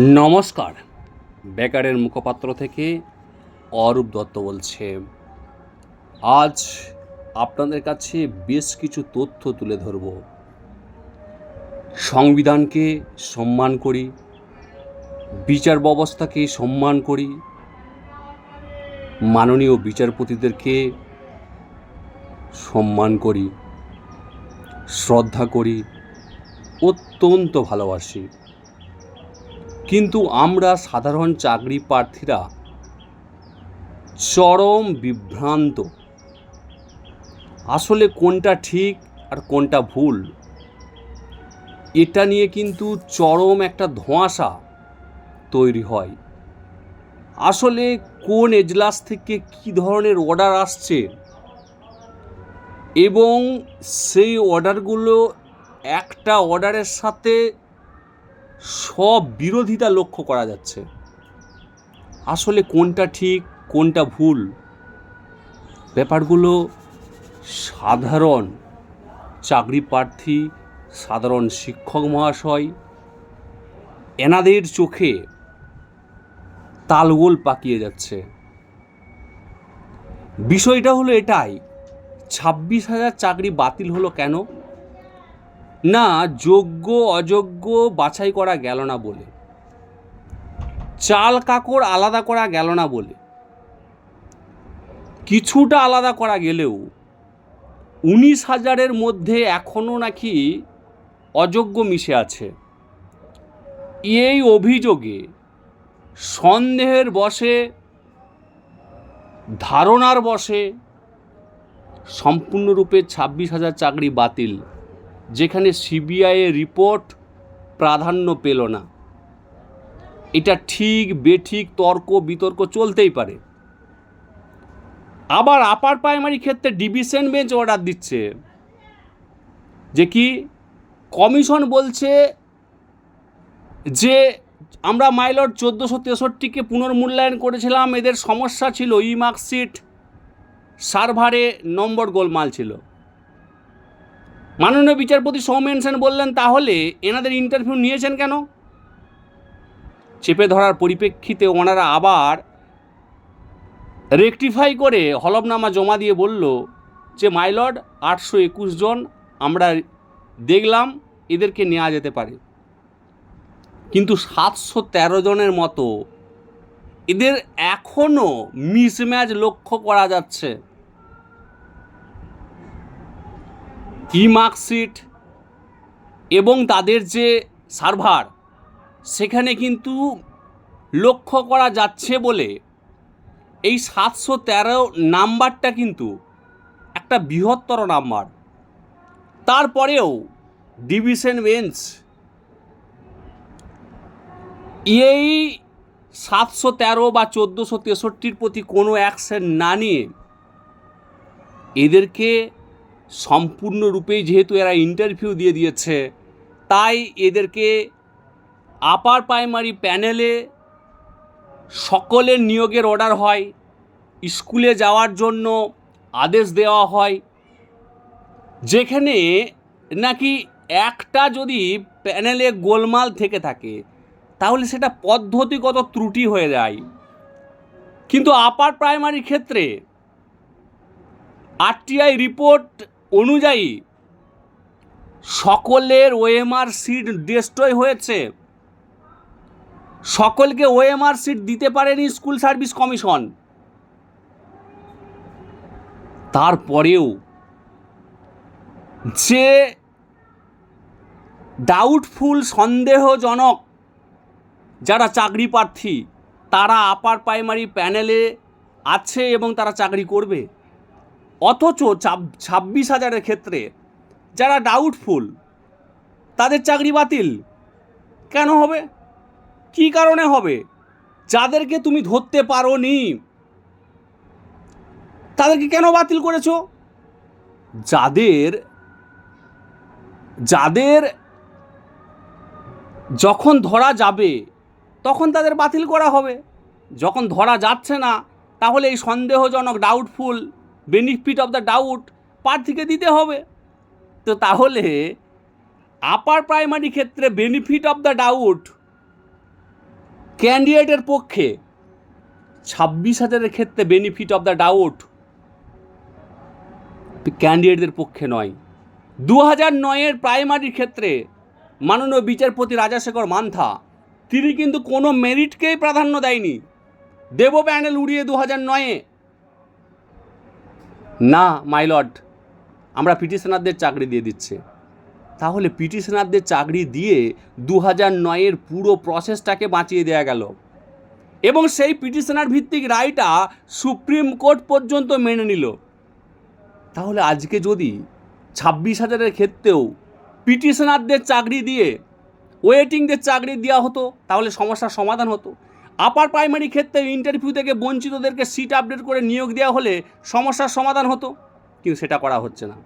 নমস্কার। বেকারের মুখপাত্র থেকে অরূপ দত্ত বলছে, আজ আপনাদের কাছে বেশ কিছু তথ্য তুলে ধরব। সংবিধানকে সম্মান করি, বিচার ব্যবস্থাকে সম্মান করি, মাননীয় বিচারপতিদেরকে সম্মান করি, শ্রদ্ধা করি, অত্যন্ত ভালোবাসি। কিন্তু আমরা সাধারণ চাকরি প্রার্থীরা চরম বিভ্রান্ত। আসলে কোনটা ঠিক আর কোনটা ভুল? এটা নিয়ে কিন্তু চরম একটা ধোঁয়াশা তৈরি হয়। আসলে কোন এজলাস থেকে কী ধরনের অর্ডার আসছে? এবং সেই অর্ডারগুলো একটা অর্ডারের সাথে সব বিরোধিতা লক্ষ্য করা যাচ্ছে। আসলে কোনটা ঠিক, কোনটা ভুল? ব্যাপারগুলো সাধারণ চাকরি প্রার্থী, সাধারণ শিক্ষক মহাশয়, এনাদের চোখে তালগোল পাকিয়ে যাচ্ছে। বিষয়টা হলো এটাই, ছাব্বিশ হাজার চাকরি বাতিল হলো কেন? না, যোগ্য, অযোগ্য বাছাই করা গেল না বলে। চাল কাকড় আলাদা করা গেল না বলে। কিছুটা আলাদা করা গেলেও উনিশ হাজারের মধ্যে এখনও নাকি অযোগ্য মিশে আছে। এই অভিযোগে সন্দেহের বসে ধারণার বসে সম্পূর্ণরূপে ছাব্বিশ হাজার চাকরি বাতিল। যেখানে সিবিআইয়ের রিপোর্ট প্রাধান্য পেল না। এটা ঠিক, বেঠিক, তর্ক, বিতর্ক চলতেই পারে। আবার আপার প্রাইমারি ক্ষেত্রে ডিভিশন বেঞ্চ অর্ডার দিচ্ছে। যে কি কমিশন বলছে যে আমরা মাইলর চোদ্দোশো তেষট্টিকে পুনর্মূল্যায়ন করেছিলাম, এদের সমস্যা ছিল, ই মার্কশিট, সার্ভারে নম্বর গোলমাল ছিল। মাননীয় বিচারপতি সৌমেন সেন বললেন, তাহলে এনাদের ইন্টারভিউ নিয়েছেন কেন? চেপে ধরার পরিপ্রেক্ষিতে ওনারা আবার রেকটিফাই করে হলফনামা জমা দিয়ে বলল যে মাইলর্ড আটশো একুশ জন আমরা দেখলাম, এদেরকে নেওয়া যেতে পারে। কিন্তু সাতশো তেরো জনের মতো এদের এখনও মিসম্যাচ লক্ষ্য করা যাচ্ছে। ই মার্কশিট এবং তাদের যে সার্ভার, সেখানে কিন্তু লক্ষ্য করা যাচ্ছে বলে এই সাতশো তেরো নাম্বারটা কিন্তু একটা বৃহত্তর নাম্বার। তারপরেও ডিভিশন বেঞ্চ এই সাতশো তেরো বা চোদ্দোশো তেষট্টির প্রতি কোনো অ্যাকশন না নিয়ে এদেরকে সম্পূর্ণরূপেই যেহেতু এরা ইন্টারভিউ দিয়ে দিয়েছে, তাই এদেরকে আপার প্রাইমারি প্যানেলে সকলের নিয়োগের অর্ডার হয় স্কুলে যাওয়ার জন্য আদেশ দেওয়া হয়। যেখানে নাকি একটা যদি প্যানেলে গোলমাল থেকে থাকে, তাহলে সেটা পদ্ধতিগত ত্রুটি হয়ে যায়। কিন্তু আপার প্রাইমারি ক্ষেত্রে আরটিআই রিপোর্ট অনুযায়ী সকলের ওএমআর সিট ডিস্ট্রয় হয়েছে। সকলকে ওএমআর সিট দিতে পারেনি স্কুল সার্ভিস কমিশন তারপরেও যে ডাউটফুল সন্দেহজনক যারা চাকরি প্রার্থী, তারা আপার প্রাইমারি প্যানেলে আছে এবং তারা চাকরি করবে। অথচ ছাব্বিশ হাজারের ক্ষেত্রে যারা ডাউটফুল তাদের চাকরি বাতিল। কেন হবে? কি কারণে হবে? যাদেরকে তুমি ধরতে পারো নি তাদেরকে কেন বাতিল করেছ? যাদের যাদের যখন ধরা যাবে, তখন তাদের বাতিল করা হবে। যখন ধরা যাচ্ছে না, তাহলে এই সন্দেহজনক doubtful benefit of the doubt প্রার্থীকে দিতে হবে। তো তাহলে আপার প্রাইমারি ক্ষেত্রে বেনিফিট অফ দ্য ডাউট ক্যান্ডিডেটের পক্ষে ছাব্বিশ হাজারের ক্ষেত্রে বেনিফিট অফ দ্য ডাউট ক্যান্ডিডেটদের পক্ষে নয়। দু হাজার নয়ের প্রাইমারির ক্ষেত্রে মাননীয় বিচারপতি রাজাশেখর মান্থা, তিনি কিন্তু কোনো মেরিটকেই প্রাধান্য দেয়নি। দেব প্যানেল উড়িয়ে দু হাজার নয়ে না মাইলট আমরা পিটিশনারদের চাকরি দিয়ে দিচ্ছে। তাহলে পিটিশনারদের চাকরি দিয়ে দু হাজার নয়ের পুরো প্রসেসটাকে বাঁচিয়ে দেওয়া গেল। এবং সেই পিটিশনার ভিত্তিক রায়টা সুপ্রিম কোর্ট পর্যন্ত মেনে নিল। তাহলে আজকে যদি ছাব্বিশ হাজারের ক্ষেত্রেও পিটিশনারদের চাকরি দিয়ে ওয়েটিংদের চাকরি দেওয়া হতো, তাহলে সমস্যার সমাধান হতো। আপার প্রাইমারি ক্ষেত্রে ইন্টারভিউ থেকে বঞ্চিতদেরকে সিট আপডেট করে নিয়োগ দেওয়া হলে সমস্যার সমাধান হতো, কিন্তু সেটা করা হচ্ছে না।